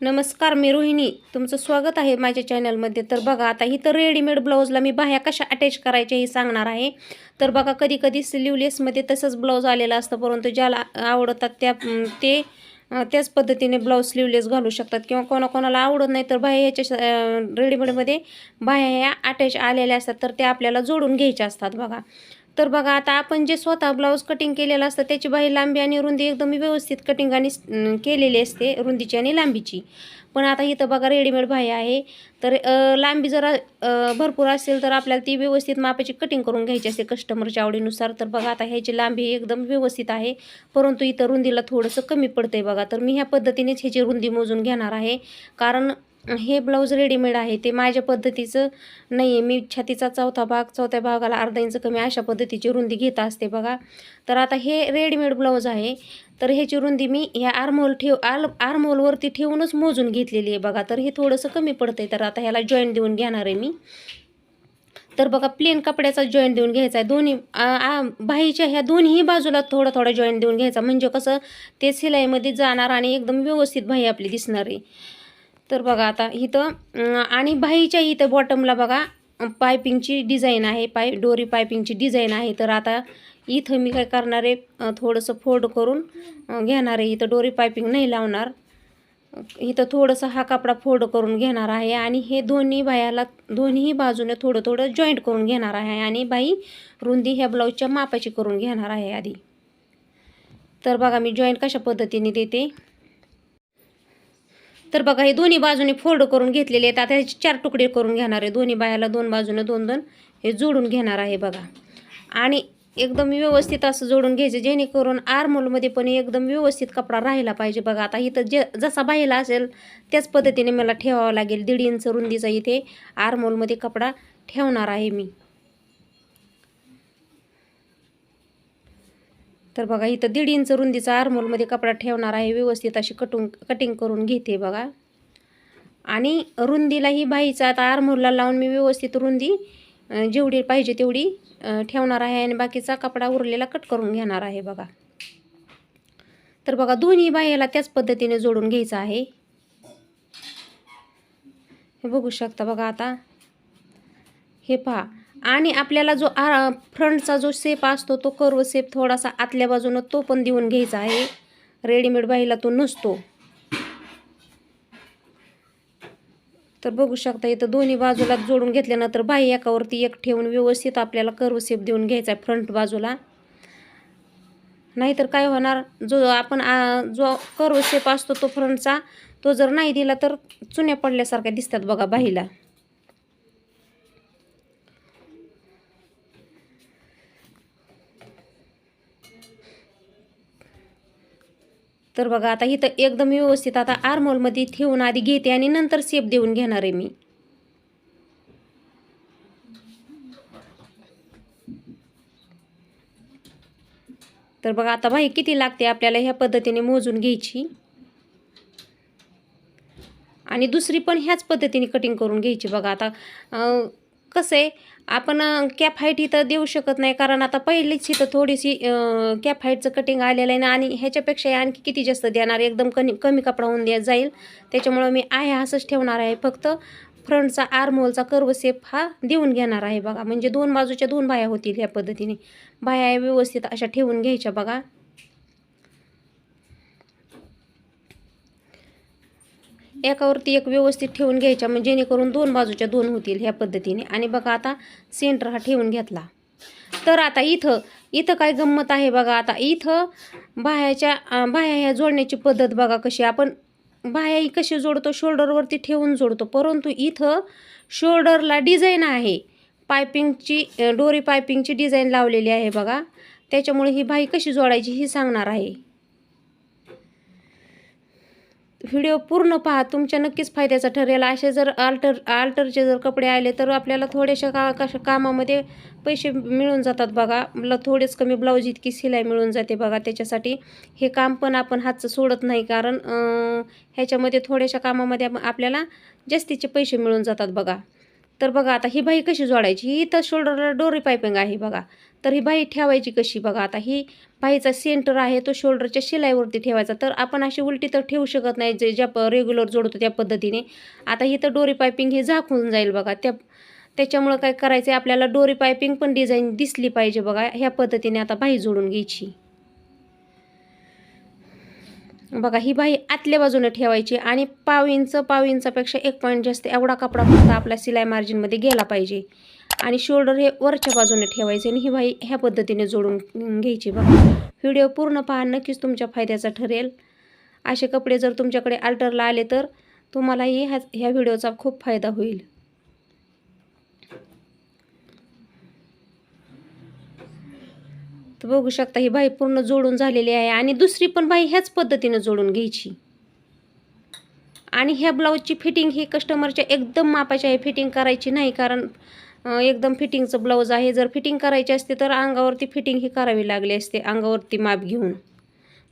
नमस्कार मी रोहिणी. तुमचं स्वागत आहे माझ्या चॅनलमध्ये. तर बघा आता इथं रेडीमेड ब्लाऊजला मी बाह्या कशा अटॅच करायच्या हे सांगणार आहे. तर बघा कधी कधी स्लीवलेसमध्ये तसंच ब्लाऊज आलेला असतं परंतु ज्याला आवडतात त्या ते त्याच पद्धतीने ब्लाऊज स्लीवलेस घालू शकतात. किंवा कोणाकोणाला आवडत नाही तर बाह्या ह्याच्या रेडीमेडमध्ये बाह्या ह्या अटॅच आलेल्या असतात तर त्या आपल्याला जोडून घ्यायच्या असतात बघा. तर बघा आता आपण जे स्वतः ब्लाऊज कटिंग केलेलं असतं त्याची बाही लांबी आणि रुंदी एकदम व्यवस्थित कटिंग आणि केलेली असते रुंदीची आणि लांबीची. पण आता इथं बघा रेडीमेड बाही आहे. तर लांबी जरा भरपूर असेल तर आपल्याला ती व्यवस्थित मापाची कटिंग करून घ्यायची असते कस्टमरच्या आवडीनुसार. तर बघा आता ह्याची लांबी एकदम व्यवस्थित आहे. परंतु इथं रुंदीला थोडंसं कमी पडतंय बघा. तर मी ह्या पद्धतीनेच ह्याची रुंदी मोजून घेणार आहे. कारण हे ब्लाऊज रेडीमेड आहे ते माझ्या पद्धतीचं नाही आहे मी छातीचा चौथा भाग चौथ्या भागाला अर्धा इंच कमी अशा पद्धतीची रुंदी घेत असते बघा. तर आता हे रेडीमेड ब्लाऊज आहे. तर ह्याची रुंदी मी ह्या आर्मोल ठेव आल आर्मोलवरती ठेवूनच मोजून घेतलेली आहे बघा. तर हे थोडंसं कमी पडतंय तर आता ह्याला जॉईंट देऊन घेणार आहे मी. तर बघा प्लेन कपड्याचा जॉईंट देऊन घ्यायचा आहे. दोन्ही आ, बाहीच्या ह्या दोन्ही बाजूला थोडा थोडा जॉईंट देऊन घ्यायचा. म्हणजे कसं ते सिलाईमध्ये जाणार आणि एकदम व्यवस्थित बाही आपली दिसणार आहे. तर बघा आता इथं आणि बाहीच्या इथं बॉटमला बघा पायपिंगची डिझाईन आहे पाय डोरी पायपिंगची डिझाईन आहे. तर आता इथं मी काय करणार आहे थोडंसं फोल्ड करून घेणार आहे. इथं डोरी पायपिंग नाही लावणार. इथं थोडंसं हा कपडा फोल्ड करून घेणार आहे. आणि हे दोन्ही बायाला दोन्ही बाजूने थोडं थोडं जॉईंट करून घेणार आहे. आणि बाई रुंदी ह्या ब्लाऊजच्या मापाची करून घेणार आहे आधी. तर बघा मी जॉईंट कशा पद्धतीने देते. तर बघा हे दोन्ही बाजूने फोल्ड करून घेतलेले आहेत. आता ह्याचे चार तुकडे करून घेणार आहे. दोन्ही बायाला दोन बाजूने दोन दोन हे जोडून घेणार आहे बघा. आणि एकदम व्यवस्थित असं जोडून घ्यायचं जेणेकरून आर्मोलमध्ये पण एकदम व्यवस्थित कपडा राहिला पाहिजे बघा. आता इथं जे जसा बाहेला असेल त्याच पद्धतीने मला ठेवावं लागेल. दीड इंच रुंदीचा इथे आर्मोलमध्ये कपडा ठेवणार आहे मी. तर बघा इथं दीड इंच रुंदीचा आर्मोलमध्ये कपडा ठेवणार आहे. व्यवस्थित अशी कटून कटिंग करून घेते बघा. आणि रुंदीलाही बाईचा आता आर्मोलला लावून मी व्यवस्थित रुंदी जेवढी पाहिजे तेवढी ठेवणार आहे आणि बाकीचा कपडा उरलेला कट करून घेणार आहे बघा. तर बघा दोन्ही बाह्याला त्याच पद्धतीने जोडून घ्यायचं आहे. हे बघू शकता बघा आता. हे पहा आणि आपल्याला जो आ फ्रंटचा जो शेप असतो तो कर्व शेप थोडासा आतल्या बाजूनं तो पण देऊन घ्यायचा आहे. रेडीमेड बाईला तो नसतो. तर बघू शकता इथं दोन्ही बाजूला जोडून घेतल्यानंतर बाई एकावरती एक ठेवून व्यवस्थित आपल्याला कर्व सेप देऊन घ्यायचा आहे फ्रंट बाजूला. नाहीतर काय होणार जो आपण जो कर्व शेप असतो तो फ्रंटचा तो जर नाही दिला तर चुन्या पडल्यासारख्या दिसतात बघा बाईला. तर बघा आता इथं एकदम व्यवस्थित आता आर्मोलमध्ये ठेवून आधी घेते आणि नंतर शेप देऊन घेणार आहे मी. तर बघा आता बाई किती लागते आपल्याला ह्या पद्धतीने मोजून घ्यायची. आणि दुसरी पण ह्याच पद्धतीने कटिंग करून घ्यायची बघा आता कसं आहे आपण कॅप हाईट इथं देऊ शकत नाही. कारण आता पहिलीच इथं थोडीशी कॅप हाईटचं कटिंग आलेलं आहे ना आणि ह्याच्यापेक्षा आणखी किती जास्त देणार एकदम कमी कमी कपडा होऊन द्या जाईल. त्याच्यामुळं मी आहे असंच ठेवणार आहे. फक्त फ्रंटचा आर्मोलचा कर्व सेप हा देऊन घेणार आहे बघा. म्हणजे दोन बाजूच्या दोन बाया होतील या पद्धतीने. बाया व्यवस्थित अशा ठेवून घ्यायच्या बघा. एकावरती एक व्यवस्थित ठेवून घ्यायच्या म्हणजे जेणेकरून दोन बाजूच्या दोन होतील ह्या पद्धतीने. आणि बघा आता सेंटर हा ठेवून घेतला. तर आता इथं इथं काय गंमत आहे बघा आता इथं बाह्याच्या बाह्या ह्या जोडण्याची पद्धत बघा कशी. आपण बाह्या ही कशी जोडतो? शोल्डरवरती ठेवून जोडतो. परंतु इथं शोल्डरला डिझाईन आहे. पायपिंगची डोरी पायपिंगची डिझाईन लावलेली आहे बघा. त्याच्यामुळे ही बाई कशी जोडायची ही सांगणार आहे. व्हिडिओ पूर्ण पहा तुमच्या नक्कीच फायद्याचा ठरेल. असे जर आल्टर आल्टरचे जर कपडे आले तर आपल्याला थोड्याशा का कशा कामामध्ये पैसे मिळून जातात बघा. मला थोडेच कमी ब्लाऊज इतकी शिलाई मिळून जाते बघा. त्याच्यासाठी हे काम पण आपण हातचं सोडत नाही कारण ह्याच्यामध्ये थोड्याशा कामामध्ये आपल्याला जास्तीचे पैसे मिळून जातात बघा. तर बघा आता ही बाई कशी जोडायची? ही तर शोल्डरला डोरी पायपिंग आहे बघा. तर ही बाई ठेवायची कशी बघा? आता ही बाहीचा सेंटर आहे तो शोल्डरच्या शिलाईवरती ठेवायचा. तर आपण अशी उलटी तर ठेवू शकत नाही जे ज्या प रेग्युलर जोडतो त्या पद्धतीने. आता इथं डोरी पायपिंग हे झाकून जाईल बघा. त्या त्याच्यामुळं काय करायचं आहे आपल्याला डोरी पायपिंग पण डिझाईन दिसली पाहिजे बघा. ह्या पद्धतीने आता बाही जोडून घ्यायची. बघा ही बाही आतल्या बाजूने ठेवायची आणि पाव इंच पाव इंचापेक्षा एक पॉईंट जास्त एवढा कपडा फक्त आपल्या सिलाई मार्जिनमध्ये गेला पाहिजे. आणि शोल्डर हे वरच्या बाजूने ठेवायचे आणि ही बाई ह्या पद्धतीने जोडून घ्यायची बघा. व्हिडिओ पूर्ण पहा नक्कीच तुमच्या फायद्याचा ठरेल. असे कपडे जर तुमच्याकडे अल्टरला आले तर तुम्हालाही ह्या ह्या व्हिडिओचा खूप फायदा होईल. तर बघू शकता ही बाई पूर्ण जोडून झालेली आहे आणि दुसरी पण बाई ह्याच पद्धतीनं जोडून घ्यायची. आणि ह्या ब्लाऊजची फिटिंग ही कस्टमरच्या एकदम मापाची आहे. फिटिंग करायची नाही कारण एकदम फिटिंगचं ब्लाऊज आहे. जर फिटिंग करायची असते तर अंगावरती फिटिंग ही करावी लागली असते अंगावरती माप घेऊन.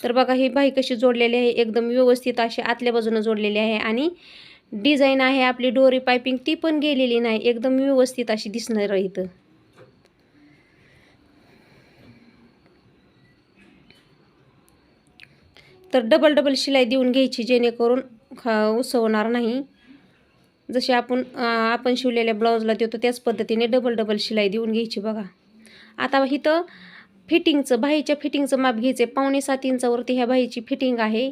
तर बघा ही बाई कशी जोडलेली आहे. एकदम व्यवस्थित अशी आतल्या बाजूनं जोडलेली आहे आणि डिझाईन आहे आपली. डोरी पायपिंग ती पण गेलेली नाही. एकदम व्यवस्थित अशी दिसणार आहे इथं. तर डबल डबल शिलाई देऊन घ्यायची जेणेकरून खा उसवणार नाही. जसे आपण आपण शिवलेल्या ब्लाऊजला देतो त्याच पद्धतीने डबल डबल शिलाई देऊन घ्यायची बघा. आता इथं फिटिंगचं बाहीच्या फिटिंगचं माप घ्यायचं आहे पावणे सात इंचावरती ह्या बाहीची फिटिंग आहे.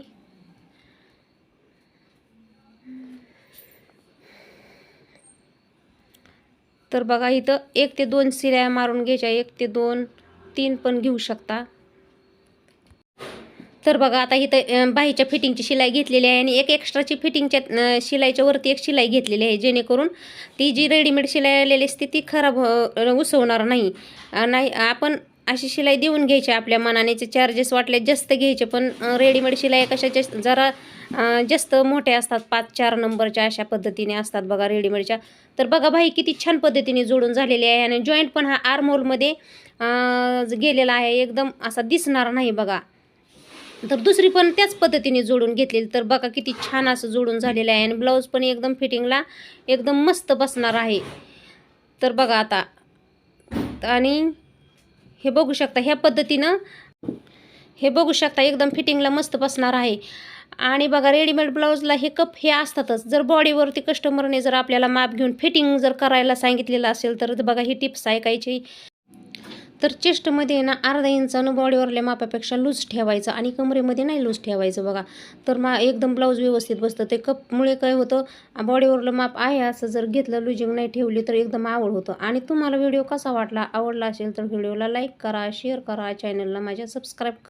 तर बघा इथं एक ते दोन शिल्या मारून घ्यायच्या. एक ते दोन तीन पण घेऊ शकता. तर बघा आता इथं बाईच्या बाहीच्या फिटिंगची शिलाई घेतलेली आहे आणि एक एक्स्ट्राची फिटिंगच्या शिलाईच्या वरती एक शिलाई घेतलेली आहे. जेणेकरून ती जी रेडीमेड शिलाई आलेली असते ती खराब उसवणार नाही. नाही आपण अशी शिलाई देऊन घ्यायची आपल्या मनानेचे चार्जेस वाटले जास्त घ्यायचे पण रेडीमेड शिलाई कशा जास्त जरा जास्त मोठ्या असतात. पाच चार नंबरच्या अशा पद्धतीने असतात बघा रेडीमेडच्या तर बघा बाई किती छान पद्धतीने जोडून झालेली आहे आणि जॉईंट पण हा आर्मोलमध्ये गेलेला आहे. एकदम असा दिसणार नाही बघा. तर दुसरी पण त्याच पद्धतीने जोडून घेतलेली. तर बघा किती छान असं जोडून झालेलं आहे. आणि ब्लाऊज पण एकदम फिटिंगला एकदम मस्त बसणार आहे. तर बघा आता. आणि हे बघू शकता ह्या पद्धतीनं हे बघू शकता एकदम फिटिंगला मस्त बसणार आहे. आणि बघा रेडीमेड ब्लाऊजला हे कप हे असतातच. जर बॉडीवरती कस्टमरने जर आपल्याला माप घेऊन फिटिंग जर करायला सांगितलेलं असेल तर बघा ही टिप्स ऐकायची. तर चेस्टमध्ये ना अर्धा इंचानं बॉडीवरल्या मापापेक्षा लूज ठेवायचं आणि कमरेमध्ये नाही लूज ठेवायचं बघा. तर मा एकदम ब्लाऊज व्यवस्थित बसतं. ते कपमुळे काय होतं बॉडीवरलं माप आहे असं जर घेतलं लुजिंग नाही ठेवली तर एकदम आवड होतं. आणि तुम्हाला व्हिडिओ कसा वाटला आवडला असेल तर व्हिडिओला लाईक करा शेअर करा चॅनलला माझ्या सबस्क्राईब